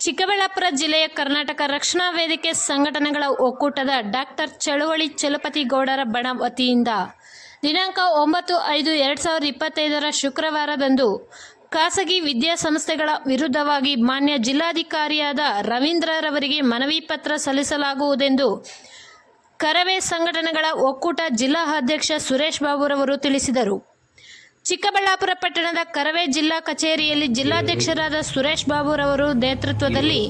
ಚಿಕ್ಕಬಳ್ಳಾಪುರ ಜಿಲ್ಲೆಯ ಕರ್ನಾಟಕ ರಕ್ಷಣಾ ವೇದಿಕೆ ಸಂಘಟನೆಗಳ ಒಕ್ಕೂಟದ ಡಾಕ್ಟರ್ ಚಳುವಳಿ ಚಲಪತಿ ಗೌಡರ ಬಣ ವತಿಯಿಂದ ದಿನಾಂಕ ಒಂಬತ್ತು ಐದು ಎರಡು ಸಾವಿರದ ಇಪ್ಪತ್ತೈದರ ಶುಕ್ರವಾರದಂದು ಖಾಸಗಿ ವಿದ್ಯಾಸಂಸ್ಥೆಗಳ ವಿರುದ್ಧವಾಗಿ ಮಾನ್ಯ ಜಿಲ್ಲಾಧಿಕಾರಿಯಾದ ರವೀಂದ್ರರವರಿಗೆ ಮನವಿ ಪತ್ರ ಸಲ್ಲಿಸಲಾಗುವುದೆಂದು ಕರವೇ ಸಂಘಟನೆಗಳ ಒಕ್ಕೂಟ ಜಿಲ್ಲಾ ಅಧ್ಯಕ್ಷ ಸುರೇಶ್ ಬಾಬುರವರು ತಿಳಿಸಿದರು. ಚಿಕ್ಕಬಳ್ಳಾಪುರ ಪಟ್ಟಣದ ಕರವೇ ಜಿಲ್ಲಾ ಕಚೇರಿಯಲ್ಲಿ ಜಿಲ್ಲಾಧ್ಯಕ್ಷರಾದ ಸುರೇಶ್ ಬಾಬುರವರು ನೇತೃತ್ವದಲ್ಲಿ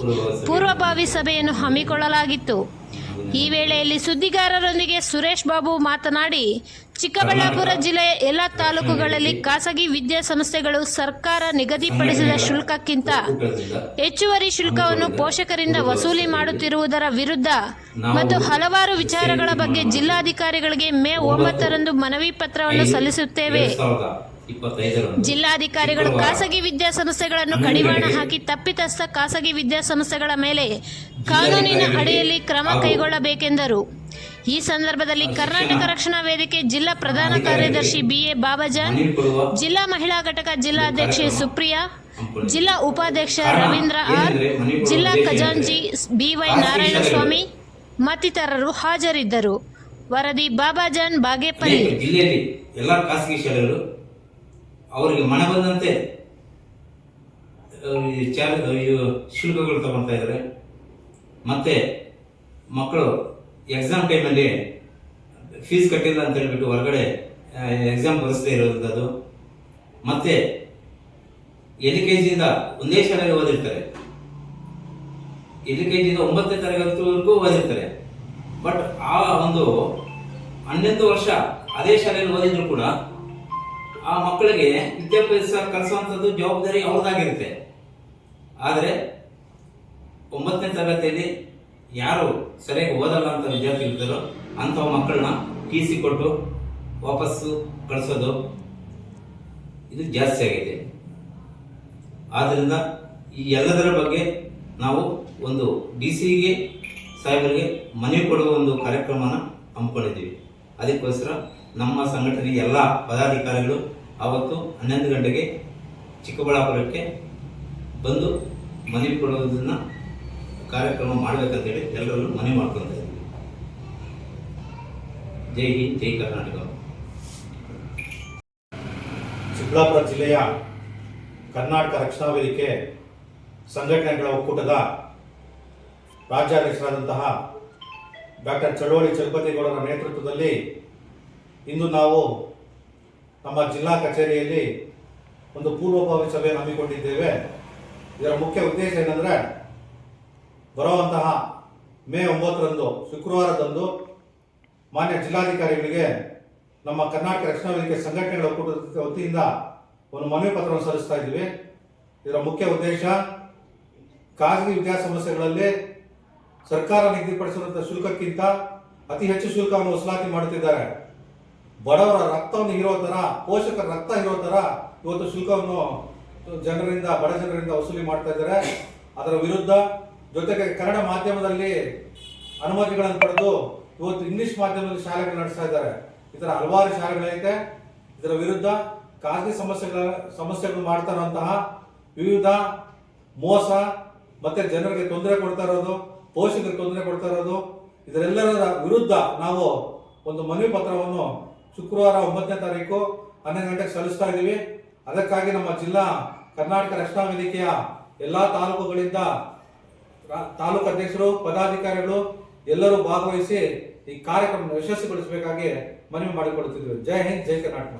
ಪೂರ್ವಭಾವಿ ಸಭೆಯನ್ನು ಹಮ್ಮಿಕೊಳ್ಳಲಾಗಿತ್ತು. ಈ ವೇಳೆಯಲ್ಲಿ ಸುದ್ದಿಗಾರರೊಂದಿಗೆ ಸುರೇಶ್ ಬಾಬು ಮಾತನಾಡಿ ಚಿಕ್ಕಬಳ್ಳಾಪುರ ಜಿಲ್ಲೆಯ ಎಲ್ಲ ತಾಲೂಕುಗಳಲ್ಲಿ ಖಾಸಗಿ ವಿದ್ಯಾಸಂಸ್ಥೆಗಳು ಸರ್ಕಾರ ನಿಗದಿಪಡಿಸಿದ ಶುಲ್ಕಕ್ಕಿಂತ ಹೆಚ್ಚುವರಿ ಶುಲ್ಕವನ್ನು ಪೋಷಕರಿಂದ ವಸೂಲಿ ಮಾಡುತ್ತಿರುವುದರ ವಿರುದ್ಧ ಮತ್ತು ಹಲವಾರು ವಿಚಾರಗಳ ಬಗ್ಗೆ ಜಿಲ್ಲಾಧಿಕಾರಿಗಳಿಗೆ ಮೇ ಒಂಬತ್ತರಂದು ಮನವಿ ಪತ್ರವನ್ನು ಸಲ್ಲಿಸುತ್ತೇವೆ. ಜಿಲ್ಲಾಧಿಕಾರಿಗಳು ಖಾಸಗಿ ವಿದ್ಯಾಸಂಸ್ಥೆಗಳನ್ನು ಕಡಿವಾಣ ಹಾಕಿ ತಪ್ಪಿತಸ್ಥ ಖಾಸಗಿ ವಿದ್ಯಾಸಂಸ್ಥೆಗಳ ಮೇಲೆ ಕಾನೂನಿನ ಅಡಿಯಲ್ಲಿ ಕ್ರಮ ಕೈಗೊಳ್ಳಬೇಕೆಂದರು. ಈ ಸಂದರ್ಭದಲ್ಲಿ ಕರ್ನಾಟಕ ರಕ್ಷಣಾ ವೇದಿಕೆ ಜಿಲ್ಲಾ ಪ್ರಧಾನ ಕಾರ್ಯದರ್ಶಿ ಬಿಎ ಬಾಬಾಜಾನ್ ಜಿಲ್ಲಾ ಮಹಿಳಾ ಘಟಕ ಜಿಲ್ಲಾಧ್ಯಕ್ಷೆ ಸುಪ್ರಿಯಾ ಜಿಲ್ಲಾ ಉಪಾಧ್ಯಕ್ಷ ರವೀಂದ್ರ ಆರ್ ಜಿಲ್ಲಾ ಖಜಾಂಜಿ ಬಿವೈ ನಾರಾಯಣಸ್ವಾಮಿ ಮತ್ತಿತರರು ಹಾಜರಿದ್ದರು. ವರದಿ ಬಾಬಾಜಾನ್ ಬಾಗೇಪಲ್ಲಿ. ಜಿಲ್ಲೆಯಲ್ಲಿ ಎಲ್ಲ ಖಾಸಗಿ ಶಾಲೆಗಳು ಅವರಿಗೆ ಮನ ಬಂದಂತೆ ಶುಲ್ಕಗಳು ತಗೊಳ್ತಾ ಇದ್ದಾರೆ ಮತ್ತೆ ಮಕ್ಕಳು ಎಕ್ಸಾಮ್ ಟೈಮಲ್ಲಿ ಫೀಸ್ ಕಟ್ಟಿಲ್ಲ ಅಂತ ಹೇಳ್ಬಿಟ್ಟು ಹೊರಗಡೆ ಎಕ್ಸಾಮ್ ಬರೆಸದೇ ಇರೋದು ಮತ್ತೆ ಎಲ್ ಕೆ ಜಿಯಿಂದ ಒಂದೇ ಶಾಲೆಗೆ ಓದಿರ್ತಾರೆ. ಎಲ್ ಕೆ ಜಿಯಿಂದ ಒಂಬತ್ತನೇ ತರಗತಿವರೆಗೂ ಓದಿರ್ತಾರೆ. ಬಟ್ ಆ ಒಂದು ಹನ್ನೊಂದು ವರ್ಷ ಅದೇ ಶಾಲೆಯಲ್ಲಿ ಓದಿದ್ರು ಕೂಡ ಆ ಮಕ್ಕಳಿಗೆ ವಿದ್ಯಾಭ್ಯಾಸ ಕಲಿಸುವಂಥದ್ದು ಜವಾಬ್ದಾರಿ ಅವ್ರದ್ದಾಗಿರುತ್ತೆ. ಆದರೆ ಒಂಬತ್ತನೇ ತರಗತಿಯಲ್ಲಿ ಯಾರು ಸರಿಯಾಗಿ ಓದಲ್ಲ ಅಂತ ಇರ್ತಾರೋ ಅಂಥ ಮಕ್ಕಳನ್ನ ಟಿ ಸಿ ಕೊಟ್ಟು ವಾಪಸ್ಸು ಕಳಿಸೋದು ಇದು ಜಾಸ್ತಿ ಆಗಿದೆ ಆದ್ದರಿಂದ ಈ ಎಲ್ಲದರ ಬಗ್ಗೆ ನಾವು ಒಂದು ಡಿ ಸಿಗೆ ಸಾಹೇಬರಿಗೆ ಮನವಿ ಕೊಡುವ ಒಂದು ಕಾರ್ಯಕ್ರಮನ ಹಮ್ಮಿಕೊಂಡಿದ್ದೀವಿ. ಅದಕ್ಕೋಸ್ಕರ ನಮ್ಮ ಸಂಘಟನೆಯ ಎಲ್ಲ ಪದಾಧಿಕಾರಿಗಳು ಆವತ್ತು ಹನ್ನೊಂದು ಗಂಟೆಗೆ ಚಿಕ್ಕಬಳ್ಳಾಪುರಕ್ಕೆ ಬಂದು ಮನವಿ ಕೊಡುವುದನ್ನು ಕಾರ್ಯಕ್ರಮ ಮಾಡಬೇಕಂತೇಳಿ ಎಲ್ಲರಲ್ಲೂ ಮನವಿ ಇದ್ದೀವಿ ಜೈ ಹಿಂದ್, ಜೈ ಕರ್ನಾಟಕ. ಚಿಕ್ಕಬಳ್ಳಾಪುರ ಜಿಲ್ಲೆಯ ಕರ್ನಾಟಕ ರಕ್ಷಣಾ ವೇದಿಕೆ ಸಂಘಟನೆಗಳ ಒಕ್ಕೂಟದ ರಾಜ್ಯಾಧ್ಯಕ್ಷರಾದಂತಹ ಡಾಕ್ಟರ್ ಚಳವಳಿ ಚಲಪತಿಗೌಡರ ನೇತೃತ್ವದಲ್ಲಿ ಇಂದು ನಾವು ನಮ್ಮ ಜಿಲ್ಲಾ ಕಚೇರಿಯಲ್ಲಿ ಒಂದು ಪೂರ್ವಭಾವಿ ಸಭೆಯನ್ನು ಹಮ್ಮಿಕೊಂಡಿದ್ದೇವೆ. ಇದರ ಮುಖ್ಯ ಉದ್ದೇಶ ಏನಂದರೆ ಬರುವಂತಹ ಮೇ ಒಂಬತ್ತರಂದು, ಶುಕ್ರವಾರದಂದು ಮಾನ್ಯ ಜಿಲ್ಲಾಧಿಕಾರಿಗಳಿಗೆ ನಮ್ಮ ಕರ್ನಾಟಕ ರಕ್ಷಣಾ ವೇದಿಕೆ ಸಂಘಟನೆಗಳ ಒಕ್ಕೂಟದ ವತಿಯಿಂದ ಒಂದು ಮನವಿ ಪತ್ರವನ್ನು ಸಲ್ಲಿಸ್ತಾ ಇದ್ದೀವಿ. ಇದರ ಮುಖ್ಯ ಉದ್ದೇಶ ಖಾಸಗಿ ವಿದ್ಯಾಸಂಸ್ಥೆಗಳಲ್ಲಿ ಸರ್ಕಾರ ನಿಗದಿಪಡಿಸಿರುವಂತಹ ಶುಲ್ಕಕ್ಕಿಂತ ಅತಿ ಹೆಚ್ಚು ಶುಲ್ಕವನ್ನು ವಸೂಲಾತಿ ಮಾಡುತ್ತಿದ್ದಾರೆ. ಬಡವರ ರಕ್ತವನ್ನು ಇರೋ ಥರ ಪೋಷಕರ ರಕ್ತ ಇರೋ ಥರ ಇವತ್ತು ಶುಲ್ಕವನ್ನು ಜನರಿಂದ, ಬಡ ಜನರಿಂದ ವಸೂಲಿ ಮಾಡ್ತಾ ಇದ್ದಾರೆ. ಅದರ ವಿರುದ್ಧ ಜೊತೆಗೆ ಕನ್ನಡ ಮಾಧ್ಯಮದಲ್ಲಿ ಅನುಮತಿಗಳನ್ನು ಪಡೆದು ಇವತ್ತು ಇಂಗ್ಲಿಷ್ ಮಾಧ್ಯಮದಲ್ಲಿ ಶಾಲೆಗಳು ನಡೆಸ್ತಾ ಇದ್ದಾರೆ. ಇತರ ಹಲವಾರು ಶಾಲೆಗಳೈತೆ ಇದರ ವಿರುದ್ಧ ಖಾಸಗಿ ಸಮಸ್ಯೆಗಳ, ಸಮಸ್ಯೆಗಳು ಮಾಡ್ತಾ ಇರುವಂತಹ ವಿವಿಧ ಮೋಸ ಮತ್ತೆ ಜನರಿಗೆ ತೊಂದರೆ ಕೊಡ್ತಾ ಇರೋದು, ಪೋಷಕರಿಗೆ ತೊಂದರೆ ಕೊಡ್ತಾ ಇರೋದು ಇದರೆಲ್ಲರ ವಿರುದ್ಧ ನಾವು ಒಂದು ಮನವಿ ಪತ್ರವನ್ನು ಶುಕ್ರವಾರ ಒಂಬತ್ತನೇ ತಾರೀಕು ಹನ್ನೊಂದು ಗಂಟೆಗೆ ಸಲ್ಲಿಸ್ತಾ ಇದ್ದೀವಿ. ಅದಕ್ಕಾಗಿ ನಮ್ಮ ಜಿಲ್ಲಾ ಕರ್ನಾಟಕ ರಕ್ಷಣಾ ವೇದಿಕೆಯ ಎಲ್ಲಾ ತಾಲೂಕುಗಳಿಂದ ತಾಲೂಕು ಅಧ್ಯಕ್ಷರು ಪದಾಧಿಕಾರಿಗಳು ಎಲ್ಲರೂ ಭಾಗವಹಿಸಿ ಈ ಕಾರ್ಯಕ್ರಮ ಯಶಸ್ವಿಗೊಳಿಸಬೇಕಾಗಿ ಮನವಿ ಮಾಡಿಕೊಡುತ್ತಿದ್ದೇವೆ. ಜೈ ಹಿಂದ್ ಜೈ ಕರ್ನಾಟಕ